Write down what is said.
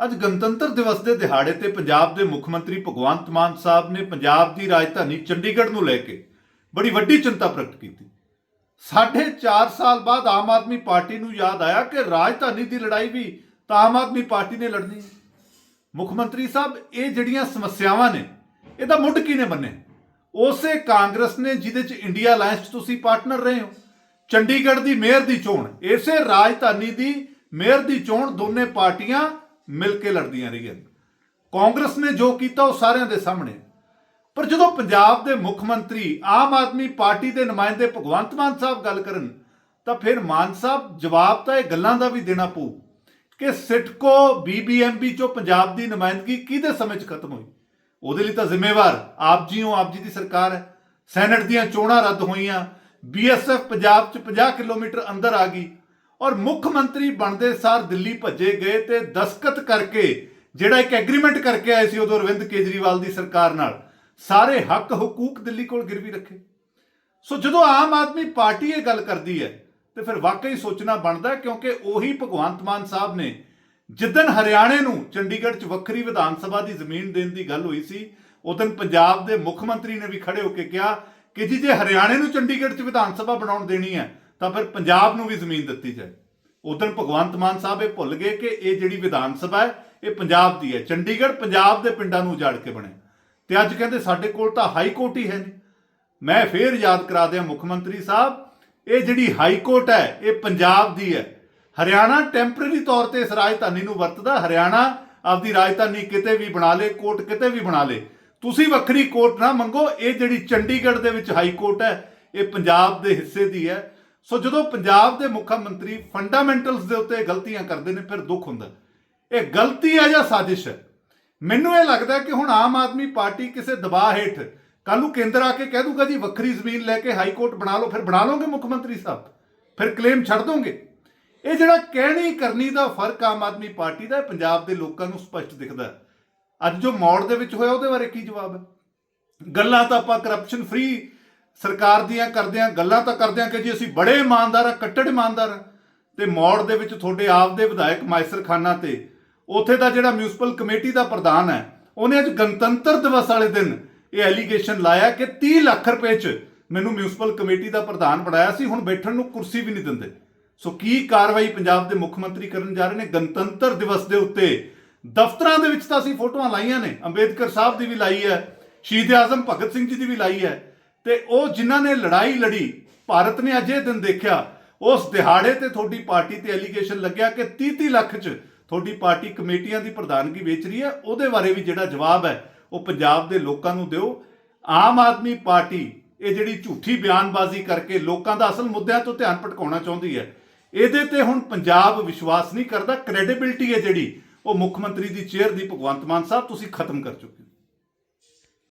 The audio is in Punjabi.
ਅੱਜ ਗਣਤੰਤਰ ਦਿਵਸ ਦੇ ਦਿਹਾੜੇ ਤੇ ਪੰਜਾਬ ਦੇ ਮੁੱਖ ਮੰਤਰੀ ਭਗਵੰਤ ਮਾਨ ਸਾਹਿਬ ਨੇ ਪੰਜਾਬ ਦੀ ਰਾਜਧਾਨੀ ਚੰਡੀਗੜ੍ਹ ਨੂੰ ਲੈ ਕੇ ਬੜੀ ਵੱਡੀ ਚਿੰਤਾ ਪ੍ਰਗਟ ਕੀਤੀ। ਸਾਢੇ 4 ਸਾਲ ਬਾਅਦ ਆਮ ਆਦਮੀ ਪਾਰਟੀ ਨੂੰ ਯਾਦ ਆਇਆ ਕਿ ਰਾਜਧਾਨੀ ਦੀ ਲੜਾਈ ਵੀ ਤਾਂ ਆਮ ਆਦਮੀ ਪਾਰਟੀ ਨੇ ਲੜਨੀ ਹੈ। ਮੁੱਖ ਮੰਤਰੀ ਸਾਹਿਬ, ਇਹ ਜਿਹੜੀਆਂ ਸਮੱਸਿਆਵਾਂ ਨੇ, ਇਹਦਾ ਮੁੱਢ ਕਿਹਨੇ ਬੰਨੇ ਉਸੇ ਕਾਂਗਰਸ ਨੇ ਜਿਹਦੇ ਚ ਇੰਡੀਆ ਅਲਾਈਅੰਸ 'ਚ ਤੁਸੀਂ ਪਾਰਟਨਰ ਰਹੇ ਹੋ। ਚੰਡੀਗੜ੍ਹ ਦੀ ਮੇਅਰ ਦੀ ਚੋਣ, ਇਸੇ ਰਾਜਧਾਨੀ ਦੀ ਮੇਅਰ ਦੀ ਚੋਣ ਦੋਨੇ ਪਾਰਟੀਆਂ ਮਿਲ ਕੇ ਲੜਦੀਆਂ ਰਹੀਆਂ ਕਾਂਗਰਸ ਨੇ ਜੋ ਕੀਤਾ ਉਹ ਸਾਰਿਆਂ ਦੇ ਸਾਹਮਣੇ। ਪਰ ਜਦੋਂ ਪੰਜਾਬ ਦੇ ਮੁੱਖ ਮੰਤਰੀ ਆਮ ਆਦਮੀ ਪਾਰਟੀ ਦੇ ਨੁਮਾਇੰਦੇ ਭਗਵੰਤ ਮਾਨ ਸਾਹਿਬ ਗੱਲ ਕਰਨ, ਤਾਂ ਫਿਰ ਮਾਨ ਸਾਹਿਬ ਜਵਾਬ ਤਾਂ ਇਹ ਗੱਲਾਂ ਦਾ ਵੀ ਦੇਣਾ ਪਊ ਕਿ ਸਿਟਕੋ ਬੀਬੀਐਮਬੀ ਚੋਂ ਪੰਜਾਬ ਦੀ ਨੁਮਾਇੰਦਗੀ ਕਿਹਦੇ ਸਮੇਂ 'ਚ ਖਤਮ ਹੋਈ? ਉਹਦੇ ਲਈ ਤਾਂ ਜ਼ਿੰਮੇਵਾਰ ਆਪ ਜੀ ਹੋ, ਆਪ ਜੀ ਦੀ ਸਰਕਾਰ ਹੈ। ਸੈਨੇਟ ਦੀਆਂ ਚੋਣਾਂ ਰੱਦ ਹੋਈਆਂ ਬੀਐਸਐਫ ਪੰਜਾਬ 'ਚ 50 ਕਿਲੋਮੀਟਰ ਅੰਦਰ ਆ ਗਈ। ਔਰ ਮੁੱਖ ਮੰਤਰੀ ਬਣਦੇ ਸਾਰ ਦਿੱਲੀ ਭੱਜੇ ਗਏ ਤੇ ਦਸਕਤ ਕਰਕੇ, ਜਿਹੜਾ ਇੱਕ ਐਗਰੀਮੈਂਟ ਕਰਕੇ ਆਏ ਸੀ ਉਦੋਂ ਅਰਵਿੰਦ ਕੇਜਰੀਵਾਲ ਦੀ ਸਰਕਾਰ ਨਾਲ, ਸਾਰੇ ਹੱਕ ਹਕੂਕ ਦਿੱਲੀ ਕੋਲ ਗਿਰਵੀ ਰੱਖੇ। ਸੋ ਜਦੋਂ ਆਮ ਆਦਮੀ ਪਾਰਟੀ ਇਹ ਗੱਲ ਕਰਦੀ ਹੈ, ਤੇ ਫਿਰ ਵਾਕਈ ਸੋਚਣਾ ਬਣਦਾ ਕਿਉਂਕਿ ਉਹੀ ਭਗਵੰਤ ਮਾਨ ਸਾਹਿਬ ਨੇ ਜਿੱਦਨ ਹਰਿਆਣੇ ਨੂੰ ਚੰਡੀਗੜ੍ਹ 'ਚ ਵੱਖਰੀ ਵਿਧਾਨ ਸਭਾ ਦੀ ਜ਼ਮੀਨ ਦੇਣ ਦੀ ਗੱਲ ਹੋਈ ਸੀ ਉਦੋਂ ਪੰਜਾਬ ਦੇ ਮੁੱਖ ਮੰਤਰੀ ਨੇ ਵੀ ਖੜੇ ਹੋ ਕੇ ਕਿਹਾ ਕਿ ਜੀ ਜੇ ਹਰਿਆਣੇ ਨੂੰ ਚੰਡੀਗੜ੍ਹ 'ਚ ਵਿਧਾਨ ਸਭਾ ਬਣਾਉਣ ਦੇਣੀ ਹੈ ਤਾਂ ਫਿਰ ਪੰਜਾਬ ਨੂੰ ਵੀ ਜ਼ਮੀਨ ਦਿੱਤੀ ਜਾਏ। ਉਦੋਂ ਭਗਵੰਤ ਮਾਨ ਸਾਹਿਬ ਇਹ ਭੁੱਲ ਗਏ ਕਿ ਇਹ ਜਿਹੜੀ ਵਿਧਾਨ ਸਭਾ ਹੈ, ਇਹ ਪੰਜਾਬ ਦੀ ਹੈ। ਚੰਡੀਗੜ੍ਹ ਪੰਜਾਬ ਦੇ ਪਿੰਡਾਂ ਨੂੰ ਉਜਾੜ ਕੇ ਬਣਿਆ ਤੇ ਅੱਜ ਕਹਿੰਦੇ ਸਾਡੇ ਕੋਲ ਤਾਂ ਹਾਈ ਕੋਰਟ ਹੀ ਹੈ ਨਹੀਂ। ਮੈਂ ਫੇਰ ਯਾਦ ਕਰਾ ਦਿਆਂ ਮੁੱਖ ਮੰਤਰੀ ਸਾਹਿਬ, ਇਹ ਜਿਹੜੀ ਹਾਈ ਕੋਰਟ ਹੈ, ਇਹ ਪੰਜਾਬ ਦੀ ਹੈ। ਹਰਿਆਣਾ ਟੈਂਪਰੇਰੀ ਤੌਰ ਤੇ ਇਸ ਰਾਜਧਾਨੀ ਨੂੰ ਵਰਤਦਾ। ਹਰਿਆਣਾ ਆਪਦੀ ਰਾਜਧਾਨੀ ਕਿਤੇ ਵੀ ਬਣਾ ਲੇ, ਕੋਰਟ ਕਿਤੇ ਵੀ ਬਣਾ ਲੇ। ਤੁਸੀਂ ਵੱਖਰੀ ਕੋਰਟ ਨਾ ਮੰਗੋ, ਇਹ ਜਿਹੜੀ ਚੰਡੀਗੜ੍ਹ ਦੇ ਵਿੱਚ ਹਾਈ ਕੋਰਟ ਹੈ, ਇਹ ਪੰਜਾਬ ਦੇ ਹਿੱਸੇ ਦੀ ਹੈ। ਸੋ ਜਦੋਂ ਪੰਜਾਬ ਦੇ ਮੁੱਖ ਮੰਤਰੀ ਫੰਡਾਮੈਂਟਲਸ ਦੇ ਉੱਤੇ ਗਲਤੀਆਂ ਕਰਦੇ ਨੇ, ਫਿਰ ਦੁੱਖ ਹੁੰਦਾ। ਇਹ ਗਲਤੀ ਹੈ ਜਾਂ ਸਾਜ਼ਿਸ਼? ਹੈ ਮੈਨੂੰ ਇਹ ਲੱਗਦਾ ਕਿ ਹੁਣ ਆਮ ਆਦਮੀ ਪਾਰਟੀ ਕਿਸੇ ਦਬਾਅ ਹੇਠ ਕੱਲ ਨੂੰ ਕੇਂਦਰ ਆ ਕੇ ਕਹਿ ਦੂਗਾ, ਜੀ, ਵੱਖਰੀ ਜ਼ਮੀਨ ਲੈ ਕੇ ਹਾਈ ਕੋਰਟ ਬਣਾ ਲਓ, ਫਿਰ ਬਣਾ ਲਓਗੇ ਮੁੱਖ ਮੰਤਰੀ ਸਾਹਿਬ? ਫਿਰ ਕਲੇਮ ਛੱਡ ਦੋਗੇ? ਇਹ ਜਿਹੜਾ ਕਹਿਣੀ ਕਰਨੀ ਦਾ ਫ਼ਰਕ ਆਮ ਆਦਮੀ ਪਾਰਟੀ ਦਾ ਪੰਜਾਬ ਦੇ ਲੋਕਾਂ ਨੂੰ ਸਪਸ਼ਟ ਦਿਖਦਾ ਅੱਜ ਜੋ ਮੌੜ ਦੇ ਵਿੱਚ ਹੋਇਆ, ਉਹਦੇ ਬਾਰੇ ਕੀ ਜਵਾਬ ਹੈ? ਗੱਲਾਂ ਤਾਂ ਆਪਾਂ ਕਰਪਸ਼ਨ ਫ੍ਰੀ ਸਰਕਾਰ ਦੀਆਂ ਕਰਦੇ ਆ ਗੱਲਾਂ ਤਾਂ ਕਰਦੇ ਆ ਕਿ ਜੀ ਅਸੀਂ ਬੜੇ ਇਮਾਨਦਾਰ ਆ, ਕੱਟੜ ਇਮਾਨਦਾਰ ਆ। ਤੇ ਮੌੜ ਦੇ ਵਿੱਚ ਤੁਹਾਡੇ ਆਪ ਦੇ ਵਿਧਾਇਕ ਮਾਇਸਰ ਖਾਨਾ ਤੇ, ਉਥੇ ਦਾ ਜਿਹੜਾ ਮਿਊਨਿਸਪਲ ਕਮੇਟੀ ਦਾ ਪ੍ਰਧਾਨ ਹੈ, ਉਹਨੇ ਅੱਜ ਗਣਤੰਤਰ ਦਿਵਸ ਵਾਲੇ ਦਿਨ ਇਹ ਐਲੀਗੇਸ਼ਨ ਲਾਇਆ ਕਿ 30 ਲੱਖ ਰੁਪਏ 'ਚ ਮੈਨੂੰ ਮਿਊਨਿਸਪਲ ਕਮੇਟੀ ਦਾ ਪ੍ਰਧਾਨ ਬਣਾਇਆ ਸੀ, ਹੁਣ ਬੈਠਣ ਨੂੰ ਕੁਰਸੀ ਵੀ ਨਹੀਂ ਦਿੰਦੇ। ਸੋ ਕੀ ਕਾਰਵਾਈ ਪੰਜਾਬ ਦੇ ਮੁੱਖ ਮੰਤਰੀ ਕਰਨ ਜਾ ਰਹੇ ਨੇ? ਗਣਤੰਤਰ ਦਿਵਸ ਦੇ ਉੱਤੇ ਦਫ਼ਤਰਾਂ ਦੇ ਵਿੱਚ ਤਾਂ ਅਸੀਂ ਫੋਟੋਆਂ ਲਾਈਆਂ ਨੇ, ਅੰਬੇਦਕਰ ਸਾਹਿਬ ਦੀ ਵੀ ਲਾਈ ਹੈ, ਸ਼ਹੀਦ ਆਜ਼ਮ ਭਗਤ ਸਿੰਘ ਜੀ ਦੀ ਵੀ ਲਾਈ ਹੈ। ਤੇ ਉਹ ਜਿਨ੍ਹਾਂ ਨੇ ਲੜਾਈ ਲੜੀ, ਭਾਰਤ ਨੇ ਅਜੇ ਦਿਨ ਦੇਖਿਆ, ਉਸ ਦਿਹਾੜੇ ਤੇ ਤੁਹਾਡੀ ਪਾਰਟੀ ਤੇ ਐਲੀਗੇਸ਼ਨ ਲੱਗਿਆ ਕਿ 30-30 ਲੱਖ 'ਚ ਤੁਹਾਡੀ ਪਾਰਟੀ ਕਮੇਟੀਆਂ ਦੀ ਪ੍ਰਧਾਨਗੀ ਵੇਚ ਰਹੀ ਹੈ। ਉਹਦੇ ਬਾਰੇ ਵੀ ਜਿਹੜਾ ਜਵਾਬ ਹੈ, ਉਹ ਪੰਜਾਬ ਦੇ ਲੋਕਾਂ ਨੂੰ ਦਿਓ। ਆਮ ਆਦਮੀ ਪਾਰਟੀ, ਇਹ ਜਿਹੜੀ ਝੂਠੀ ਬਿਆਨਬਾਜ਼ੀ ਕਰਕੇ ਲੋਕਾਂ ਦਾ ਅਸਲ ਮੁੱਦਿਆਂ ਤੋਂ ਧਿਆਨ ਭਟਕਾਉਣਾ ਚਾਹੁੰਦੀ ਹੈ, ਇਹਦੇ ਤੇ ਹੁਣ ਪੰਜਾਬ ਵਿਸ਼ਵਾਸ ਨਹੀਂ ਕਰਦਾ। ਕ੍ਰੈਡੀਬਿਲਟੀ ਹੈ ਜਿਹੜੀ, ਉਹ ਮੁੱਖ ਮੰਤਰੀ ਦੀ ਚੇਅਰ ਦੀ ਭਗਵੰਤ ਮਾਨ ਸਾਹਿਬ, ਤੁਸੀਂ ਖਤਮ ਕਰ ਚੁੱਕੇ